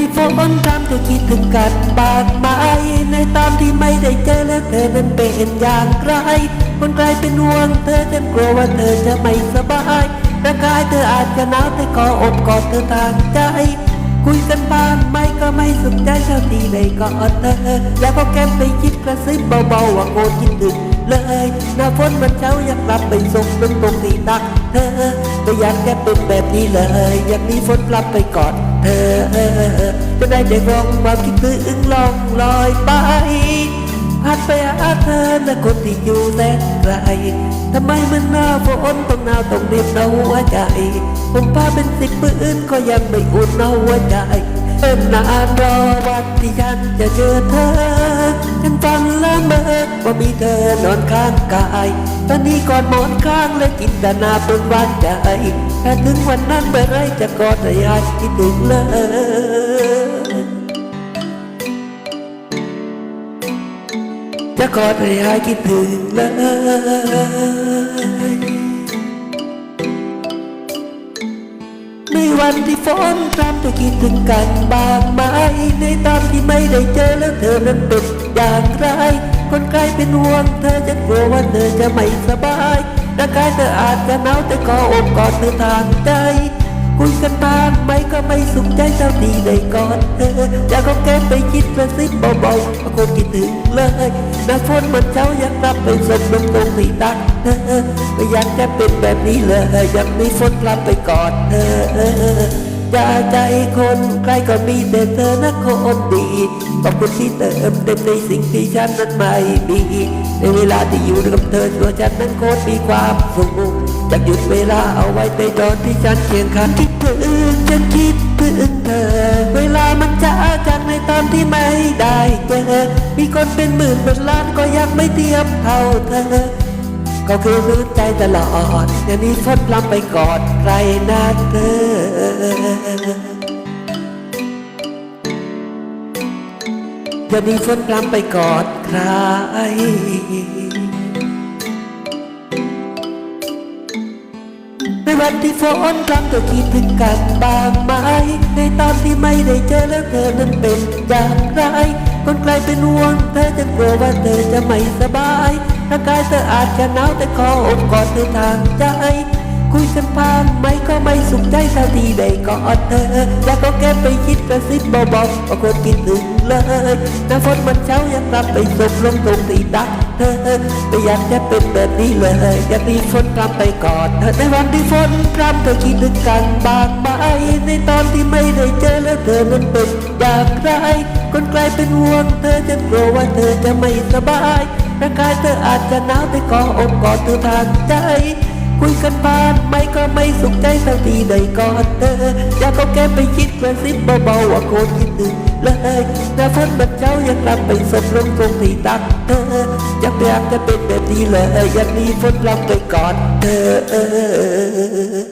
ที่ฝนทำเธอคิดถึงกันบางไหมในตอนที่ไม่ได้เจอแล้วเธอนั้นเป็นอย่างไรคนไกลเป็นห่วงเธอฉันกลัวว่าเธอจะไม่สบายร่างกายเธออาจจะหนาวแต่ก็อบกอดเธอทางใจ คุยกันบ้างไม่ก็ไม่สุขใจเท่าที่ได้กอดเธอ แล้วก็แก้มไปคิดกระซิบเบาๆว่าโกรธคิดถึง เลยหน้าฝนมันเช้าอยากกลับไปส่งตรงตรงที่ตักเธอก็อยากแก้เป็นแบบนี้เลย อยากมีฝนกลับไปกอดเธอจะได้ได้ร้องความคิดถึงลองลอยไปพัดไปหาเธอและคนที่อยู่แสนไกลทำไมมันหน้าฝนต้องหนาวต้องเหน็บหนาวหัวใจ ผมพาเป็นสิบปืนก็ยังไม่อุ่นหนาวหัวใจเอิ้นนานรอวันที่ฉันจะเจอเธอ ฉันฟังละเมอว่ามีเธอนอนข้างกาย ตอนนี้กอดหมอนข้างและจินตนาเป็นวันใจถ้าถึงวันนั้นเมื่อไรจะกอดให้หายคิดถึงเลยจะกอดให้หายคิดถึงเลยในวันที่ฝนพรำจะคิดถึงกันบางไหม ในตอนที่ไม่ได้เจอแล้วเธอนั้นเป็นอย่างไร คนใกล้เป็นห่วงเธอจะกลัวว่าเธอจะไม่สบายร่างกายเธออาจจะหนาวแต่ก็อบกอดเธอทางใจคุยกันบ้างไหมก็ไม่สุขใจเท่าที่ได้กอดเธออยากเอาแก้มไปคิดกระซิบเบาๆว่าคนคิดถึงเลยหน้าฝนมันเช้าอยากรับไปส่งลงตรงที่ตักเธอไม่อยากจะเป็นแบบนี้เลยอยากมีฝนกลับไปกอดเธอ ย่าใจคนใครก็มีแต่เธอนะคนดีขอบคุณที่เติมเต็มในสิ่งที่ฉันนั้นไม่มีในเวลาที่อยู่กับเธอตัวฉันนั้นโคตรมีความสุขอยากหยุดเวลาเอาไว้ในตอนที่ฉันเคียงข้างคิดถึงฉันคิดถึงเธอ เวลามันจะจากในตอนที่ไม่ได้เจอมีคนเป็นหมื่นเป็นล้านก็ยังไม่เทียบเท่าเธอก็คือรู้ใจตลอดอย่านี้ฝนพลำไปกอดใครนะเธอ อย่านี้ฝนพลำไปกอดใคร ในวันที่ฝนพรำเธอคิดถึงกันบางไหมในตอนที่ไม่ได้เจอแล้วเธอนั้นเป็นอย่างไรคนไกลเป็นห่วงเธอจะกลัวว่าเธอจะไม่สบายร่างกายเธออาจจะหนาวแต่ขออบกอดเธอทางใจ คุยกันผ่านไหมก็ไม่สุขใจเท่าที่ได้กอดเธอ แล้วก็แก้ไปคิดกระซิบเบาๆว่าคนคิดถึงเลยน้ำฝนมันเช้ายากกลับไปส่งลงตรงที่ตักเธอไม่อยากจะเป็นแบบนี้เลยอยากมีฝนกลับไปกอดเธอในวันที่ฝนพรำเธอคิดถึงกันบางไหมในตอนที่ไม่ได้เจอแล้วเธอนั้นเป็นอย่างไรคนไกลเป็นห่วงเธอจะกลัวว่าเธอจะไม่สบายร่างกายเธออาจจะหนาวแต่ก็อบกอดเธอทางใจ คุยกันบ้านไม่ก็ไม่สุขใจสักทีใด้กอดเธออยากเอาแก้ไปคิดกระซิบเบาๆว่าโคตรคิดถึงเลยหน้าฝนมันเจ้าอยากกลับไปสบลงตรงที่ตักเธออยากอยากจะเป็นแบบนี้เลยอยากมีฝนกลับไปกอดเธอ